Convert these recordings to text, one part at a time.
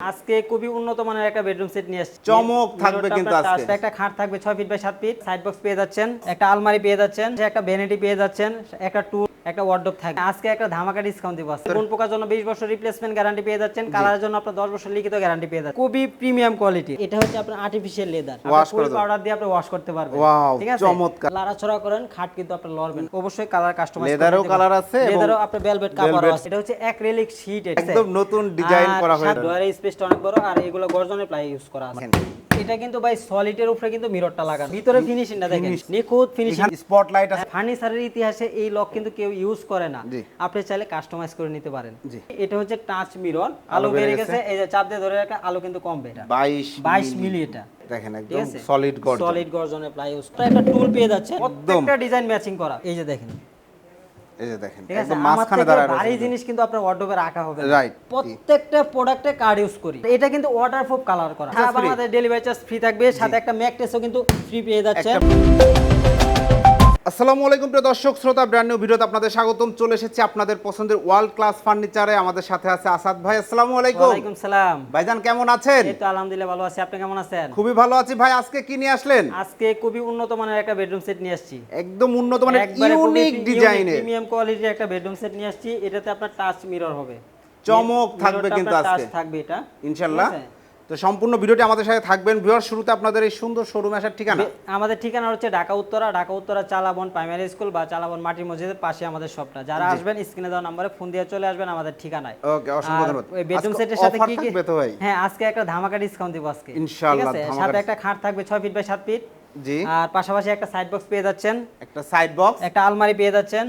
আজকে খুবই উন্নত মানের একটা বেডরুম সেট নিয়ে আসছি চমক থাকবে কিন্তু আজকে। একটা খাট থাকবে ছয় ফিট বাই সাত ফিট সাইড বক্স পেয়ে যাচ্ছেন একটা আলমারি পেয়ে যাচ্ছেন একটা ভ্যানিটি পেয়ে যাচ্ছেন একটা টুল একটা ওয়ার্ডরোব থাকবে। আজকে একটা ধামাকা ডিসকাউন্ট দিব কোন পোকার জন্য 20 বছর রিপ্লেসমেন্ট গ্যারান্টি পেয়ে যাচ্ছেন কালারের জন্য আপনার 10 বছর লিখিত গ্যারান্টি পেয়ে যাচ্ছেন। খুবই প্রিমিয়াম কোয়ালিটি এটা হচ্ছে আপনার আর্টিফিশিয়াল লেদার পাউডার দিয়ে আপনি ওয়াশ করতে পারবেন। ঠিক আছে? চমৎকার। লাড়াছড়া করেন খাট কিন্তু আপনি লড়বেন। অবশ্যই কালার কাস্টমাইজ Leather-ও colour আছে লেদারও আপনার ভেলভেট কাপড় আছে। এটা হচ্ছে অ্যাক্রিলিক শীট একদম নতুন ডিজাইন করা হয়েছে ডয়ারের স্পেসটা অনেক বড় আর এগুলো গর্জনের প্লাই ইউজ করা আছে। এটা কিন্তু ভাই সলিডের উপরে কিন্তু মিররটা লাগানো। ভিতরে ফিনিশিংটা দেখেন। নিখুঁত ফিনিশিং স্পটলাইট আছে। ফার্নিচারের ইতিহাসে এই লক কিন্তু কেউ ইউজ করে না। আপনি চাইলে কাস্টমাইজ করে নিতে পারেন। এটা হচ্ছে টাচ মিরর আলো বেড়ে গেছে। এই যে চাপ দিয়ে ধরে রাখা আলো কিন্তু কমবে এটা। 22 বাইশ মিলি এটা। দেখেন একদম সলিড গর্জন। সলিড গর্জনের প্লাই ইউজ একটা টুল পেয়ে যাচ্ছে। প্রত্যেকটা ডিজাইন ম্যাচিং করা। এই যে দেখেন। এই যে দেখেন একদম মাঝখানে দাঁড়ায় ভারী জিনিস কিন্তু আপনার ওয়ার্ডরোবে রাখা হবে না। প্রত্যেকটা প্রোডাক্টে কার্ড ইউজ করি। এটা কিন্তু ওয়াটারপ্রুফ কালার করা। হ্যাঁ আমাদের ডেলিভারি চার্জ ফ্রি থাকবে। সাথে একটা ম্যাকটেসও কিন্তু ফ্রি পেয়ে যাচ্ছে আসসালামু আলাইকুম প্রিয় দর্শক শ্রোতা ব্র্যান্ড নিউ ভিডিওতে আপনাদের স্বাগতম। চলে এসেছি আপনাদের পছন্দের ওয়ার্ল্ড ক্লাস ফার্নিচারে আমাদের সাথে আছে আসাদ ভাই আসসালামু আলাইকুম। ওয়ালাইকুম সালাম। ভাইজান কেমন আছেন? এই তো আলহামদুলিল্লাহ ভালো আছি। আপনি কেমন আছেন? খুবই ভালো আছি ভাই আজকে কি নিয়ে আসলেন? আজকে খুবই উন্নত মানের একটা বেডরুম সেট নিয়ে আসছি। একদম উন্নত মানের ইউনিক ডিজাইনের প্রিমিয়াম কোয়ালিটির একটা বেডরুম সেট নিয়ে আসছি। এটাতে আপনার টাচ মিরর হবে। চমক থাকবে কিন্তু আজকে। touch থাকবে এটা। আছে? তো সম্পূর্ণ ভিডিওটি আমাদের সাথে থাকবেন। ভিউয়ার শুরুতে আপনাদের এই সুন্দর শোরুমে আসার ঠিকানা? আমাদের ঠিকানা হচ্ছে ঢাকা উত্তরা। ঢাকা উত্তরা চালাবন প্রাইমারি স্কুল বা চালাবন মাটির মসজিদের পাশে আমাদের শপটা যারা আসবেন স্ক্রিনে দেওয়া নম্বরে ফোন দিয়ে চলে আসবেন আমাদের ঠিকানায়। ওকে অসংখ্য ধন্যবাদ। বেডরুম সেটের সাথে কি কি? হ্যাঁ আজকে একটা ধামাকা ডিসকাউন্ট দিব আজকে। ইনশাআল্লাহ, ঠিক আছে? সাথে একটা খাট থাকবে 6 ফিট বাই 7 ফিট জি। আর পাশাপাশি একটা সাইড বক্স পেয়ে যাচ্ছেন। একটা সাইড বক্স একটা আলমারি পেয়ে যাচ্ছেন।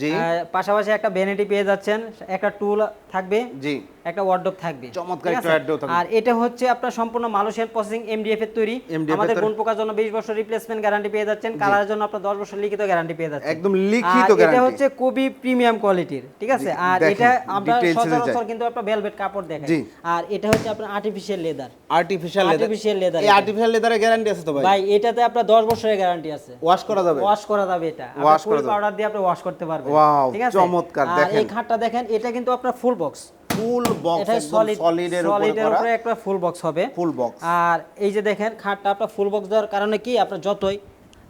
জি। পাশাপাশি একটা ভ্যানিটি পেয়ে যাচ্ছেন। একটা টুল থাকবে। জি। একটা ওয়ার্ডরোব থাকবে চমৎকার একটা আছে? থাকবে। আর এটা হচ্ছে আপনার সম্পূর্ণ মালয়েশিয়ান প্রসেসিং এমডিএফ এর তৈরি। আমাদের। কোন পোকার জন্য 20 বছর রিপ্লেসমেন্ট গ্যারান্টি পেয়ে যাচ্ছেন কালারের জন্য আপনার 10 বছর লিখিত গ্যারান্টি পেয়ে যাচ্ছেন। একদম লিখিত আর এটা হচ্ছে খুবই প্রিমিয়াম কোয়ালিটির ঠিক আছে? আর এটা আমরা সচরাচর কিন্তু আপনার ভেলভেট কাপড় দেখাই। আর এটা হচ্ছে আপনার artificial leather artificial Artificial leather এই আর্টিফিশিয়াল লেদারের গ্যারান্টি আছে তো ভাই? ভাই এটাতে আপনার 10 বছরের গ্যারান্টি আছে। ওয়াশ করা যাবে? ওয়াশ করা যাবে এটা। Wash করা পাউডার দিয়ে আপনি ওয়াশ করতে পারবেন ঠিক আছে? চমৎকার, আর দেখেন। এই খাটটা দেখেন এটা কিন্তু আপনার full box full box solid সলিডের উপরে একটা ফুল বক্স হবে। Full box. আর এই যে দেখেন খাটটা আপনার ফুল বক্স দেওয়ার কারণে কি? আপনার যতই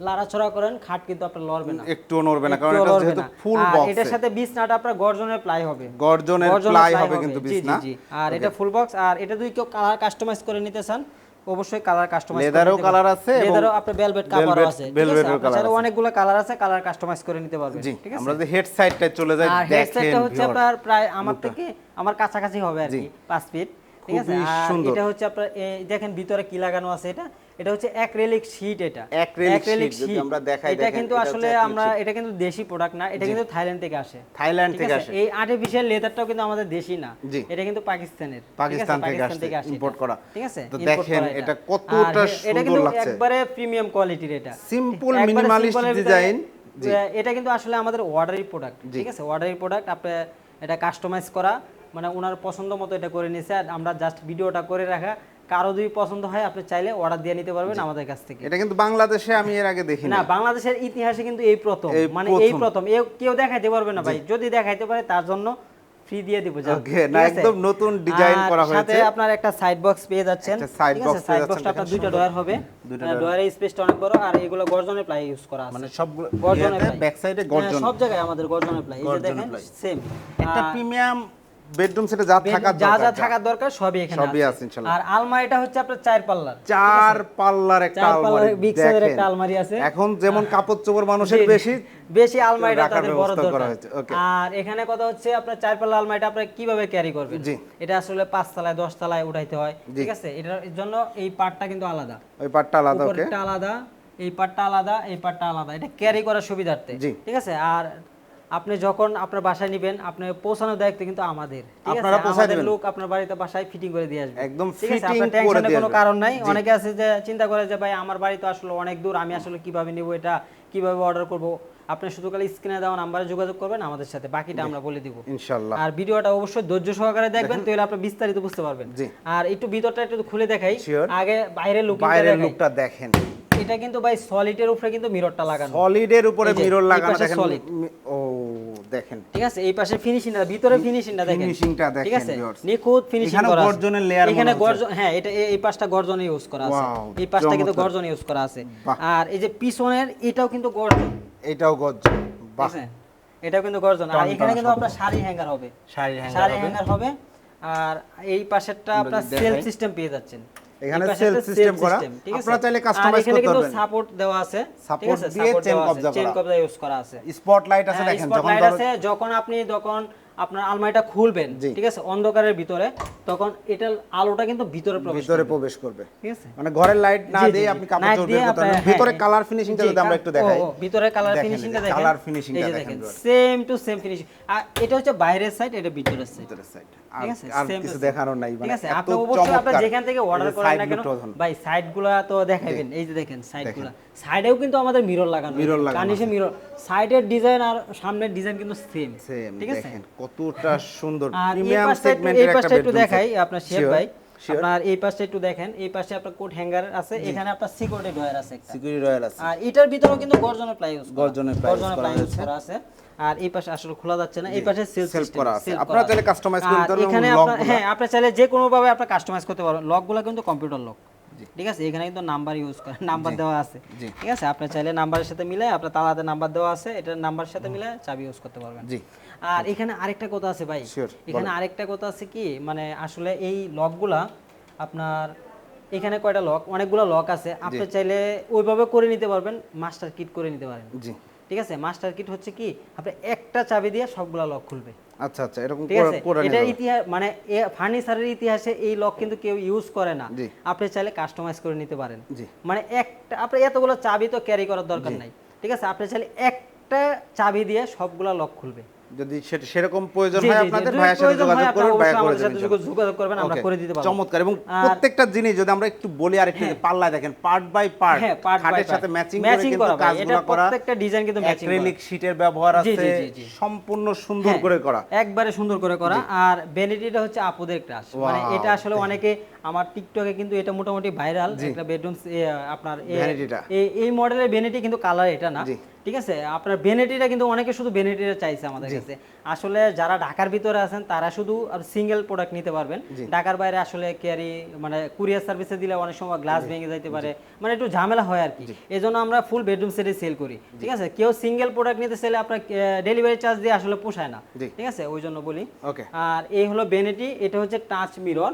লাড়াছড়া করেন খাট কিন্তু আপনার লড়বে না। একটু নড়বে না কারণ এটা যেহেতু ফুল বক্স। এটার সাথে বিছনাটা আপনার গর্জনের প্লাই হবে। গর্জনের প্লাই হবে কিন্তু বিছনা। আর এটা ফুল বক্স আর এটা দুই কেউ কালার কাস্টমাইজ করে নিতে চান অবশ্যই কালার কাস্টমাইজ Leather-ও colour আছে লেদারও আপনার ভেলভেট velvet- আছে। ঠিক velvet আছে। অনেকগুলো কালার আছে কালার কাস্টমাইজ করে নিতে পারবেন। ঠিক আছে? আমরা যদি হেড সাইডটায় চলে যাই আর দেখেন হেডসেটটা হচ্ছে আপনার প্রায় আমার থেকে আমার কাছাকাছি হবে আর কি পাঁচ ফিট ঠিক আছে? আর এটা হচ্ছে আপনার দেখেন ভিতরে কি লাগানো আছে এটা? এটা হচ্ছে অ্যাক্রিলিক শীট এটা। Acrylic sheet, যদি আমরা দেখাই এটা কিন্তু আসলে আমরা এটা কিন্তু দেশি প্রোডাক্ট না এটা কিন্তু থাইল্যান্ড থেকে আসে। থাইল্যান্ড থেকে আসে। এই আর্টিফিশিয়াল লেদারটাও কিন্তু আমাদের দেশি না। এটা কিন্তু পাকিস্তানের। পাকিস্তান থেকে আসে এটা। করা। ঠিক আছে? তো দেখেন, এটা। কতটা এটা সুন্দর কিন্তু লাগছে। একবারে প্রিমিয়াম কোয়ালিটির এটা। Design, জি। আহ, এটা কিন্তু আসলে আমাদের অর্ডারি প্রোডাক্ট ঠিক আছে? অর্ডারি প্রোডাক্ট আপনি এটা কাস্টমাইজ করা। মানে ওনার পছন্দ মতো এটা করে নিয়েছে আর আমরা জাস্ট ভিডিওটা করে রাখা। কারও যদি পছন্দ হয় আপনি চাইলে অর্ডার দিয়ে নিতে পারবেন আমাদের কাছ থেকে। এটা কিন্তু বাংলাদেশে আমি এর আগে দেখি না বাংলাদেশের ইতিহাসে কিন্তু এই প্রথম। মানে এই প্রথম। কেউ দেখাইতে পারবে না ভাই। যদি দেখাইতে পারে তার জন্য ফ্রি দিয়ে দিব। Okay, না, একদম নতুন আর করা সাথে আপনার একটা সাইড বক্স পেয়ে যাচ্ছেন। আছে? পেয়ে সাইড বক্সটা আপনার দুইটা ডয়ার হবে। ডয়ারের স্পেসটা অনেক বড় আর এগুলো গর্জনের প্লাই ইউজ করা আছে। মানে সবগুলো গর্জনের ব্যাক সাইডে হ্যাঁ, গর্জন। সব জায়গায় আমাদের গর্জনের প্লাই এই যে দেখেন। সেম একটা প্রিমিয়াম বেডরুম সেটে যা থাকার যা যা থাকার দরকার সবই এখানে সবই আছে ইনশাল্লাহ। আর আলমারিটা হচ্ছে আপনার চার পাল্লার চার পাল্লার একটা আলমারি এর দেখেন। একটা আলমারি আছে। এখন যেমন কাপড় চোপড় মানুষের। বেশি বেশি আলমারিটা তাদের বড় দরকার okay. আর এখানে কথা হচ্ছে আপনার চার পাল্লা আলমারিটা আপনারা কীভাবে ক্যারি করবেন জি। এটা আসলে পাঁচ তলায় দশ তলায় উঠাইতে হয় ঠিক আছে এটার জন্য এই পার্টটা কিন্তু আলাদা ওই পাটটা আলাদা ওকে আলাদা এই পার্টটা আলাদা এই পার্টটা আলাদা এটা ক্যারি করার সুবিধার্থে ঠিক আছে আর আপনি যখন আপনার বাসায় নেবেন আপনার পৌঁছানোর দায়িত্ব কিন্তু আমাদের। আপনারা পৌঁছায় দিবেন? লোক আপনার বাড়িতে বাসায় ফিটিং করে দিয়ে আসবে। একদম আপনার করে দিয়ে কোনো কারণ নাই। অনেকে আছে যে চিন্তা করে যে ভাই আমার বাড়ি তো আসলে অনেক দূর আমি আসলে কীভাবে নিব এটা কীভাবে অর্ডার করব? আপনি শুধু খালি স্ক্রিনে দেওয়া নাম্বারে যোগাযোগ করবেন আমাদের সাথে বাকিটা আমরা বলে দিব। ইনশাল্লাহ। আর ভিডিওটা অবশ্যই ধৈর্য সহকারে দেখবেন তাহলে আপনি বিস্তারিত বুঝতে পারবেন। আর একটু ভিতরটা একটু খুলে দেখাই। আগে বাইরের লুকটা দেখেন। এটা কিন্তু ভাই সলিডের উপরে কিন্তু মিররটা লাগানো। সলিডের উপরে মিরর লাগানো দেখেন। মি- ও দেখেন। ঠিক আছে এই পাশে ফিনিশিংটা ভিতরে ফিনিশিংটা দেখেন ফিনিশিংটা দেখেন, ঠিক আছে। নিখুঁত ফিনিশিং করা আছে। গর্জনের মনে এখানে। গর্জন হ্যাঁ এটা এই- পাশটা গর্জন ইউজ করা আছে। এই পাশটা কিন্তু। গর্জন ইউজ করা আছে। আর এই যে পিছনের এটাও কিন্তু গর্জন। এটাও গর্জন। বাহ। এটাও কিন্তু গর্জন। আর এখানে কিন্তু আপনার শাড়ি হ্যাঙ্গার হবে। শাড়ি হ্যাঙ্গার হবে। আর এই পাশেরটা আপনার সেলফ সিস্টেম পেয়ে যাচ্ছেন। এখানে system self করা। আপনারা চাইলে এখানে করতে কিন্তু পারবেন। সাপোর্ট দেওয়া আছে দিয়ে সাপোর্ট chain দেওয়া কবজা চেন কবজা ইউজ করা। আছে। স্পটলাইট আছে হ্যাঁ, দেখেন যখন আছে যখন আপনি যখন আপনার আলমারিটা খুলবেন ঠিক আছে? অন্ধকারের ভিতরে তখন এটা আলোটা কিন্তু ভিতরে প্রবেশ ভিতরে। প্রবেশ করবে। ঠিক আছে? মানে ঘরের লাইট না দিয়ে আপনি কাপড় Night চোপড় করতে আপনার- ভিতরে হ্যাঁ, কালার ফিনিশিংটা জি, যদি আমরা একটু দেখাই। ভিতরে কালার ফিনিশিংটা দেখেন colour finishing টা এই যে দেখেন, সেম টু সেম ফিনিশিং আর এটা হচ্ছে বাইরের সাইড এটা ভিতরের সাইড ভিতরের side। আর কিছু দেখানোর নাই ঠিক মানে আছে আপনি অবশ্যই আপনি যেখান থেকে অর্ডার করেন না কেন ভাই সাইডগুলো তো দেখাবেন এই যে দেখেন সাইডগুলো সাইডেও কিন্তু আমাদের মিরর লাগানো Mirror লাগানো কানিসে মিরর সাইডের ডিজাইন আর সামনের ডিজাইন কিন্তু সেম ঠিক আছে? কতটা সুন্দর প্রিমিয়াম পাশটা একটু এই পাশটা একটু দেখাই আপনার শেফ ভাই। আপনার এই পাশে একটু দেখেন এই পাশে আপনার কোট হ্যাঙ্গার আছে এখানে আপনার সিকিউরিটি ডয়ার আছে একটা। সিকিউরিটি রয়্যাল আছে। আর এটার ভিতরেও কিন্তু গর্জনের প্লাই ইউজ গর্জনের প্লাই ইউজ করা আছে। আর এই পাশে আসলে খোলা যাচ্ছে না এই পাশে সেলফ সেলফ করা আছে। আপনারা চাইলে কাস্টমাইজ করতে পারেন পারবেন এখানে আপনারা আপনার হ্যাঁ আপনি চাইলে যে কোনো ভাবে আপনি কাস্টমাইজ করতে পারবেন লকগুলো কিন্তু কম্পিউটার লক ঠিক আছে? এখানে কিন্তু নাম্বার ইউজ করে নাম্বার দেওয়া আছে। ঠিক আছে? আপনি চাইলে নাম্বারের সাথে মিলে আপনার তালাতে নাম্বার দেওয়া আছে এটার নাম্বারের সাথে মিলে চাবি ইউজ করতে পারবেন। জি। আর এখানে আরেকটা কথা আছে ভাই। এখানে আরেকটা কথা আছে কি? মানে আসলে এই লকগুলা আপনার এখানে কয়টা লক অনেকগুলো লক আছে। আপনি চাইলে ওইভাবে করে নিতে পারবেন মাস্টার কিট করে নিতে পারেন। জি। ঠিক আছে? মাস্টার কিট হচ্ছে কি? আপনি একটা চাবি দিয়ে সবগুলা লক খুলবে। আচ্ছা আচ্ছা এরকম এটা ইতিহাস মানে ফার্নিচারের ইতিহাসে এই লক কিন্তু কেউ ইউজ করে না। আপনি চাইলে কাস্টমাইজ করে নিতে পারেন। মানে একটা আপনি এতগুলো চাবি তো ক্যারি করার দরকার নাই। ঠিক আছে? আপনি চাইলে একটা চাবি দিয়ে সবগুলা লক খুলবে। যদি সেটা- সেরকম প্রয়োজন হয় আপনাদের ভাইয়ের সাথে যোগাযোগ হয়, ভাইয়া করে দেবেন যোগাযোগ- করবেন আমরা করে দিতে পারব। চমৎকার। এবং প্রত্যেকটা জিনিস যদি আমরা একটু বলি আর একটু পাল্লা দেখেন পার্ট বাই পার্ট হ্যাঁ খাটের সাথে ম্যাচিং করে কিন্তু কাজগুলো করা প্রত্যেকটা ডিজাইন কিন্তু ম্যাচিং করা। অ্যাক্রিলিক শীটের ব্যবহার আছে। সম্পূর্ণ সুন্দর হ্যাঁ, করে করা। একবারে সুন্দর করে করা। আর ভ্যানিটিটা হচ্ছে আপুদের ক্রাশ মানে এটা আসলে অনেকে আমার টিকটকে কিন্তু এটা মোটামুটি ভাইরাল একটা বেডরুম আপনার এই- মডেলের ভ্যানিটি কিন্তু কালার এটা না। ঠিক আছে? আপনার ভ্যানিটিটা কিন্তু অনেকে শুধু ভ্যানিটিটা চাইছে আমাদের কাছে। আসলে যারা ঢাকার ভিতরে আছেন তারা শুধু সিঙ্গেল প্রোডাক্ট নিতে পারবেন। ঢাকার বাইরে আসলে ক্যারি মানে কুরিয়ার সার্ভিসে দিলে অনেক সময় গ্লাস ভেঙে যাইতে পারে। মানে একটু ঝামেলা হয় আর কি। এই জন্য আমরা ফুল বেডরুম সেটে সেল করি। ঠিক আছে? কেউ সিঙ্গেল প্রোডাক্ট নিতে চাইলে আপনার ডেলিভারি চার্জ দিয়ে আসলে পোষায় না। ঠিক আছে? ওই জন্য বলি। ওকে। আর এই হলো বেনেটি এটা হচ্ছে টাচ মিরর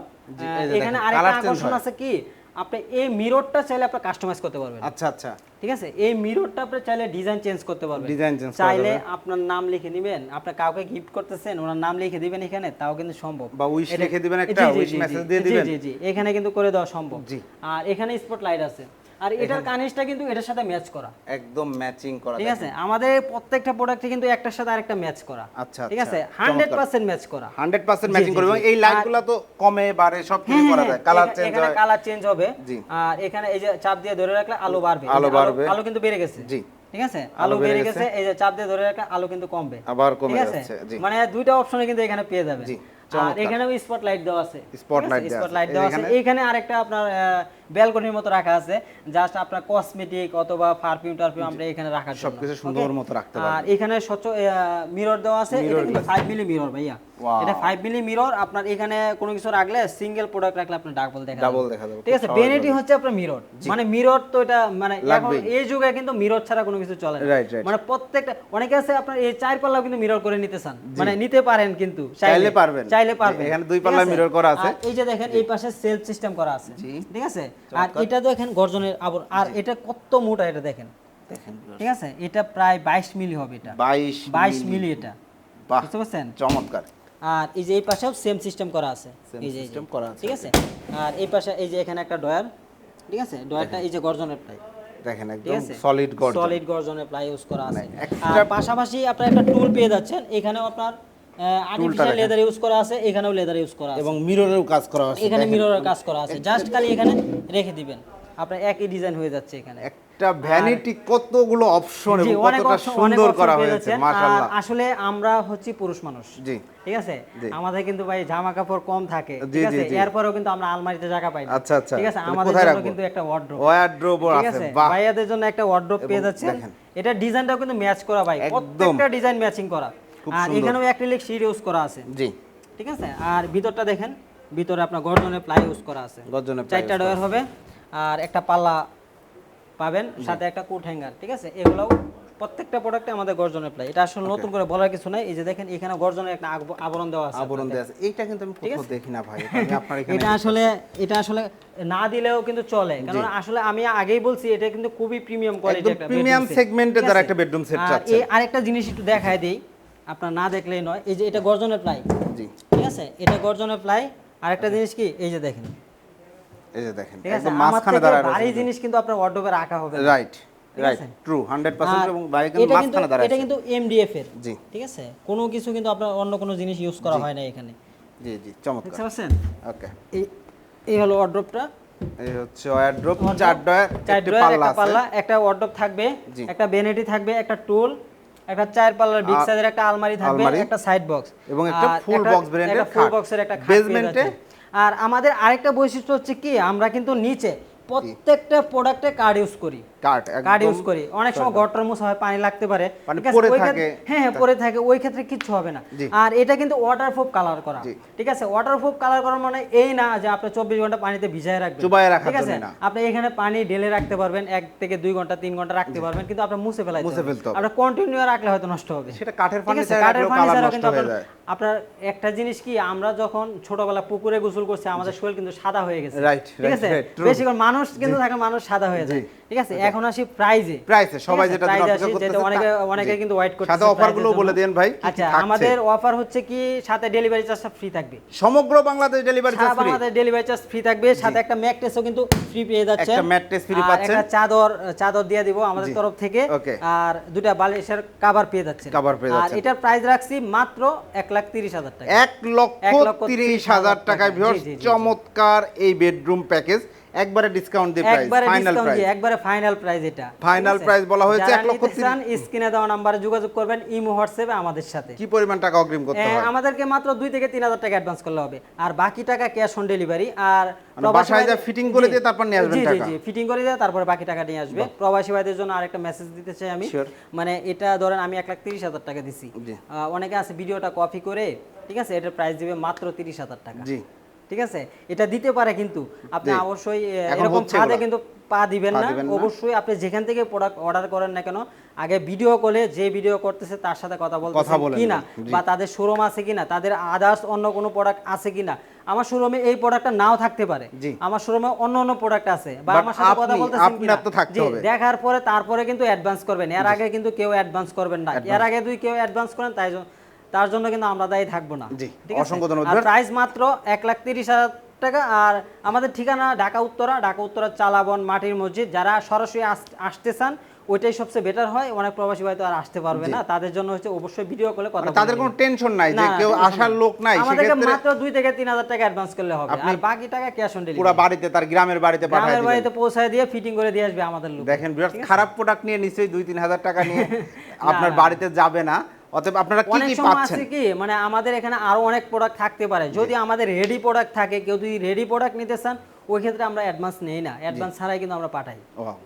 এখানে আরেকটা আকর্ষণ আছে কি? আপনি এই মিররটা চাইলে আপনি কাস্টমাইজ করতে পারবেন। আচ্ছা আচ্ছা। ঠিক আছে? এই মিররটা আপনি চাইলে ডিজাইন চেঞ্জ করতে পারবেন। ডিজাইন চেঞ্জ চাইলে আপনার নাম লিখে নেবেন আপনি কাউকে গিফট করতেছেন ওনার নাম লিখে দিবেন এখানে তাও কিন্তু সম্ভব। বা উইশ লিখে দিবেন একটা উইশ মেসেজ দিয়ে দিবেন। জি জি। এখানে কিন্তু করে দেওয়া সম্ভব। জি। আর এখানে স্পট লাইট আছে। আর এটার কানিসটা কিন্তু এটার সাথে ম্যাচ করা। একদম ম্যাচিং করা ঠিক আছে? আমাদের প্রত্যেকটা প্রোডাক্টে কিন্তু একটার সাথে আরেকটা ম্যাচ করা। আচ্ছা, ঠিক আচ্ছা, আছে হান্ড্রেড পার্সেন্ট ম্যাচ করা। হান্ড্রেড পার্সেন্ট জি, ম্যাচিং করবে এই লাইটগুলো তো কমে বাড়ে সব কিছু করা যায়। কালার চেঞ্জ এখানে কালার চেঞ্জ হবে। আর এখানে এই যে চাপ দিয়ে ধরে রাখলে আলো বাড়বে। আলো বাড়বে। আলো কিন্তু বেড়ে গেছে। জি। ঠিক আছে? আলো বেড়ে গেছে। এই যে চাপ দিয়ে ধরে রাখলে আলো কিন্তু কমবে। আবার কমে যাচ্ছে জি। মানে দুইটা অপশনে কিন্তু এখানে পেয়ে যাবে। জি, আর এখানেও স্পট লাইট দেওয়া আছে। দেওয়া আছে। দেওয়া আছে। এখানে আরেকটা আপনার ব্যালকনির মতো রাখা আছে। জাস্ট আপনার কসমেটিক অথবা পারফিউম টারফিউম আমরা এখানে রাখার জন্য। সবকিছু সুন্দর মতো রাখতে আর এখানে স্বচ্ছ মিরর দেওয়া আছে। এটা কিন্তু 5 মিলি মিরর ভাইয়া। এটা 5 মিলি মিরর আপনার এখানে কোনো কিছু রাখলে সিঙ্গেল প্রোডাক্ট রাখলে আপনার ডাবল দেখা যাবে। Double দেখা যাবে, ঠিক আছে? বেনেটি হচ্ছে আপনার মিরর মানে মিরর তো এটা মানে এখন এই যুগে কিন্তু মিরর ছাড়া কোনো কিছু চলে না. মানে প্রত্যেকটা অনেকে আছে আপনার এই চার পাল্লাও কিন্তু মিরর করে নিতে চান। মানে নিতে পারেন কিন্তু চাইলে। পারবেন। চাইলে পারবেন। এখানে দুই পাল্লা mirror করা আছে। এই যে দেখেন এই পাশে সেলফ সিস্টেম করা আছে। ঠিক আছে? আর এটা দেখেন গর্জনের আবর আর এটা কত মোটা এটা দেখেন? দেখেন ঠিক আছে? এটা প্রায় 22 মিলি হবে এটা। 22 বাইশ মিলি। এটা। বুঝতে পারছেন? চমৎকার। আর এই যে এই পাশেও সেম সিস্টেম করা আছে। এই যে system করা আছে, ঠিক আছে? আর এই পাশে এই যে এখানে একটা ডয়ার ঠিক আছে? ডয়ারটা এই যে গর্জনের প্লাই। দেখেন একদম সলিড গর্জন। সলিড গর্জনের প্লাই ইউজ করা আছে। মানে আর পাশাপাশি আপনার একটা টুল পেয়ে যাচ্ছেন। এখানেও আপনার আর্টিফিশিয়াল লেদার ইউজ করা আছে এখানেও লেদার ইউজ করা আছে। এবং মিররেও কাজ করা আছে এখানে মিররের কাজ করা আছে। জাস্ট খালি এখানে রেখে দিবেন। আপনার একই ডিজাইন হয়ে যাচ্ছে এখানে। একটা ভ্যানিটি কতগুলো অপশন এবং কতটা সুন্দর করা হয়েছে মাশাআল্লাহ। আসলে আমরা হচ্ছি পুরুষ মানুষ জি। ঠিক আছে? আমাদের কিন্তু ভাই জামা কাপড় কম থাকে ঠিক আছে। এরপরেও কিন্তু আমরা আলমারিতে জায়গা পাই না আচ্ছা, আচ্ছা। ঠিক আছে? আমাদের জন্য কিন্তু একটা ওয়ার্ড্রোব ওয়ার্ড্রোব আছে ভাইয়াদের জন্য একটা ওয়ার্ড্রোব পেয়ে যাচ্ছেন। দেখেন। এটা ডিজাইনটাও কিন্তু ম্যাচ করা ভাই। প্রত্যেকটা ডিজাইন ম্যাচিং করা। আর এখানেও অ্যাক্রিলিক শিট ইউজ করা আছে। জি। ঠিক আছে? আর ভিতরটা দেখেন ভিতরে আপনার গর্জনের প্লাই ইউজ করা আছে। গর্জনের চারটা ডয়ার হবে আর একটা পাল্লা পাবেন সাথে একটা কোট হ্যাঙ্গার ঠিক আছে? এগুলোও প্রত্যেকটা প্রোডাক্টে আমাদের গর্জনের প্লাই এটা আসলে নতুন করে বলার কিছু নাই। এই যে দেখেন এখানে গর্জনের একটা আবরণ দেওয়া আছে আবরণ দেওয়া আছে। এইটা কিন্তু আমি কোথাও দেখি না ভাই। আপনার এখানে এটা আসলে এটা আসলে না দিলেও কিন্তু চলে। কারণ আসলে আমি আগেই বলছি এটা কিন্তু খুবই প্রিমিয়াম কোয়ালিটি একটা যারা আছে? একটা bedroom set আর। আরেকটা জিনিস একটু দেখায় দেই। আপনার না দেখলেই নয়। এই যে এটা গর্জনের প্লাই। জি। ঠিক আছে? এটা গর্জনের প্লাই। আরেকটা জিনিস কি? এই যে দেখেন। এই যে দেখেন একদম মাঝখানে দাঁড়ায় ভারী জিনিস কিন্তু আপনার ওয়ার্ডরোবে রাখা হবে রাইট রাইট ট্রু 100% এবং বাইরে কিন্তু এটা কিন্তু মাঝখানে এটা কিন্তু এমডিএফ এর। জি। ঠিক আছে? কোনো কিছু কিন্তু আপনার অন্য কোনো জিনিস ইউজ করা হয় না এখানে। জি জি চমৎকার। পাচ্ছেন? ওকে এই এই হলো ওয়ার্ডরোবটা এই হচ্ছে ওয়ারড্রপ চার ডয়ার চার একটি পাল্লা একটা আছে। পাল্লা একটা ওয়ার্ডরোব থাকবে একটা বেনেটি থাকবে একটা টুল একটা চার পাল্লার বিগ সাইজের একটা আলমারি থাকবে একটা সাইড বক্স এবং একটা ফুল বক্স ব্র্যান্ডের একটা ফুল বক্সের একটা? যাচ্ছে। আর আমাদের আরেকটা বৈশিষ্ট্য হচ্ছে কি আমরা কিন্তু নিচে প্রত্যেকটা প্রোডাক্টে কার্ড ইউজ করি কাট ইউজ করি। অনেক সময় গটর মুছা হয় পানি লাগতে পারে। ওই ক্ষেত্রে- থাকে। হ্যাঁ হ্যাঁ পরে থাকে ওই ক্ষেত্রে কিচ্ছু হবে না। আর এটা কিন্তু ওয়াটারপ্রুফ কালার করা। ঠিক আছে ওয়াটারপ্রুফ কালার করা মানে এই না যে আপনি চব্বিশ ঘণ্টা পানিতে ভিজায় রাখবেন। চুবায়ে রাখার ঠিক আছে আপনি এখানে পানি ঢেলে রাখতে পারবেন এক থেকে দুই ঘণ্টা তিন ঘণ্টা রাখতে পারবেন কিন্তু আপনি মুছে ফেলাইতে মুছে ফেলতে হবে। কন্টিনিউ রাখলে হয়তো নষ্ট হবে। সেটা কাঠের ফার্নিচার কাঠের কিন্তু আপনার একটা জিনিস কি আমরা যখন ছোটবেলা পুকুরে গোসল করছি আমাদের শরীর কিন্তু সাদা হয়ে গেছে। ঠিক আছে right, বেশি করে মানুষ কিন্তু থাকে মানুষ সাদা হয়ে যায়। ঠিক আছে? এখন আসি প্রাইজে প্রাইসে সবাই যেটা অপেক্ষা করতেছে অনেকে অনেকে কিন্তু ওয়াইট করতে সাথে অফারগুলো বলে দেন ভাই আচ্ছা আমাদের অফার হচ্ছে কি সাথে ডেলিভারি চার্জটা ফ্রি থাকবে। সমগ্র Bangladesh delivery charge free Bangladesh delivery charge free থাকবে সাথে একটা ম্যাট্রেসও কিন্তু ফ্রি পেয়ে যাচ্ছেন। একটা free আর পাচ্ছেন। একটা চাদর চাদর দিয়ে দিব আমাদের তরফ থেকে। আর দুটা বালিশের কভার পেয়ে যাচ্ছেন। Cover পেয়ে আর এটার প্রাইস রাখছি মাত্র এক লাখ তিরিশ হাজার টাকা। এক লক্ষ এক লক্ষ তিরিশ হাজার টাকায় ভিউয়ার্স। চমৎকার এই বেডরুম প্যাকেজ একবারে ডিসকাউন্ট দিয়ে প্রাইস একবারে ফাইনাল ডিসকাউন্ট প্রাইস একবারে ফাইনাল প্রাইস এটা। আছে? price বলা হয়েছে যারা এক লক্ষ নিতে চান স্ক্রিনে দেওয়া নাম্বারে যোগাযোগ করবেন ইমো হোয়াটসঅ্যাপে আমাদের সাথে। কি পরিমাণ টাকা অগ্রিম করতে হয়? আমাদেরকে মাত্র দুই থেকে তিন হাজার টাকা অ্যাডভান্স করলে হবে। আর বাকি টাকা ক্যাশ অন ডেলিভারি আর মানে প্রবাসী বাসায় যা fitting করে দিয়ে তারপর নিয়ে আসবেন জি, জি, জি ফিটিং করে দিয়ে তারপরে বাকি টাকা নিয়ে আসবে। প্রবাসী ভাইদের জন্য আরেকটা মেসেজ দিতে চাই আমি। মানে এটা ধরেন আমি এক লাখ তিরিশ হাজার টাকা দিছি। অনেকে আছে ভিডিওটা কপি করে ঠিক আছে? এটার প্রাইস দিবে মাত্র তিরিশ হাজার টাকা। জি। ঠিক আছে? এটা দিতে পারে কিন্তু। আপনি অবশ্যই এরকম এগুলা। কিন্তু পা দিবেন না। অবশ্যই আপনি যেখান থেকে প্রোডাক্ট অর্ডার করেন না কেন আগে ভিডিও কলে যে ভিডিও করতেছে তার সাথে কথা বলতেছে বলে কিনা বা তাদের শোরুম আছে কিনা তাদের আদার্স অন্য কোনো প্রোডাক্ট আছে কিনা। আমার শোরুমে এই প্রোডাক্টটা নাও থাকতে পারে। আমার শোরুমে অন্য অন্য প্রোডাক্ট আছে বা আমার সাথে কথা বলতেছেন কিনা। তো থাকতে জি, হবে। দেখার পরে তারপরে কিন্তু অ্যাডভান্স করবেন। এর আগে কিন্তু কেউ অ্যাডভান্স করবেন না। এর আগে যদি কেউ অ্যাডভান্স করেন তাই জন্য- তার জন্য কিন্তু আমরা দায়ী থাকব না। ঠিক অসংখ্য ধন্যবাদ। প্রাইস মাত্র এক লাখ তিরিশ হাজার টাকা। আর আমাদের ঠিকানা ঢাকা উত্তরা। ঢাকা উত্তরা চালাবন মাটির মসজিদ। যারা সরাসরি আসতে চান ওইটাই সবচেয়ে বেটার হয়। অনেক প্রবাসী ভাই তো আর আসতে পারবে না। তাদের জন্য হচ্ছে অবশ্যই ভিডিও কলে কথা মানে তাদের কোনো টেনশন নাই যে কেউ আসার লোক নাই আমাদেরকে মাত্র দুই থেকে তিন হাজার টাকা অ্যাডভান্স করলে হবে। আর বাকি টাকা ক্যাশ অন ডেলিভারি পুরো বাড়িতে তার গ্রামের বাড়িতে পাঠায় গ্রামের বাড়িতে পৌঁছায় দিয়ে ফিটিং করে দিয়ে আসবে আমাদের লোক। দেখেন বিরাট খারাপ প্রোডাক্ট নিয়ে নিশ্চয়ই দুই তিন হাজার টাকা নিয়ে আপনার বাড়িতে যাবে না। অতএব আপনারা কি কি পাচ্ছেন? কি মানে আমাদের এখানে আরও অনেক প্রোডাক্ট থাকতে পারে। যদি আমাদের রেডি প্রোডাক্ট থাকে কেউ যদি রেডি প্রোডাক্ট নিতে চান ওই ক্ষেত্রে আমরা অ্যাডভান্স নেই না। অ্যাডভান্স ছাড়াই কিন্তু আমরা পাঠাই।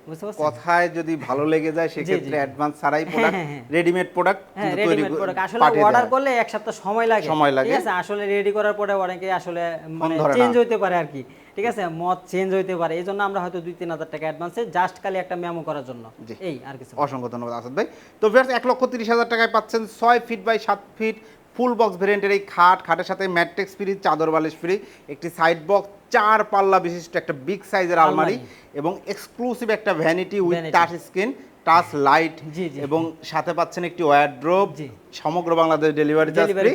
বুঝতে পারছেন? কথায় যদি ভালো লেগে যায় সেক্ষেত্রে। অ্যাডভান্স ছাড়াই product. Readymade product readymade product আসলে অর্ডার করলে এক সপ্তাহ সময় লাগে। সময় লাগে। ঠিক আছে? আসলে রেডি করার পরে অনেকে আসলে মানে চেঞ্জ হতে পারে আর কি। ঠিক আছে? মত চেঞ্জ হইতে পারে। এই জন্য আমরা হয়তো দুই তিন হাজার টাকা অ্যাডভান্সে জাস্ট খালি একটা মেমো করার জন্য। এই আর কিছু অসংখ্য ধন্যবাদ আসাদ ভাই। তো ভিউয়ার্স এক লক্ষ তিরিশ হাজার টাকায় পাচ্ছেন ছয় ফিট বাই সাত ফিট ফুল বক্স ভেরিয়েন্টের এই খাট। খাটের সাথে ম্যাট্রিক্স ফ্রি চাদর বালিশ ফ্রি একটি সাইড বক্স চার পাল্লা বিশিষ্ট একটা বিগ সাইজের আলমারি। এবং এক্সক্লুসিভ একটা vanity with touch screen touch light. এবং সাথে পাচ্ছেন একটি ওয়ারড্রোব। সমগ্র বাংলাদেশ ডেলিভারি চার্জ ফ্রি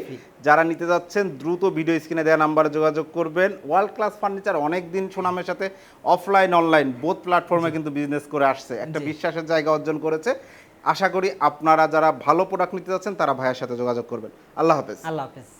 যারা নিতে যাচ্ছেন দ্রুত ভিডিও স্ক্রিনে দেওয়া নাম্বারে যোগাযোগ করবেন। ওয়ার্ল্ড ক্লাস ফার্নিচার অনেক দিন সুনামের সাথে অফলাইন অনলাইন বোথ প্ল্যাটফর্মে কিন্তু বিজনেস করে আসছে। একটা বিশ্বাসের জায়গা অর্জন করেছে। আশা করি আপনারা যারা ভালো প্রোডাক্ট নিতে যাচ্ছেন তারা ভাইয়ের সাথে যোগাযোগ করবেন। আল্লাহ হাফেজ। আল্লাহ হাফেজ।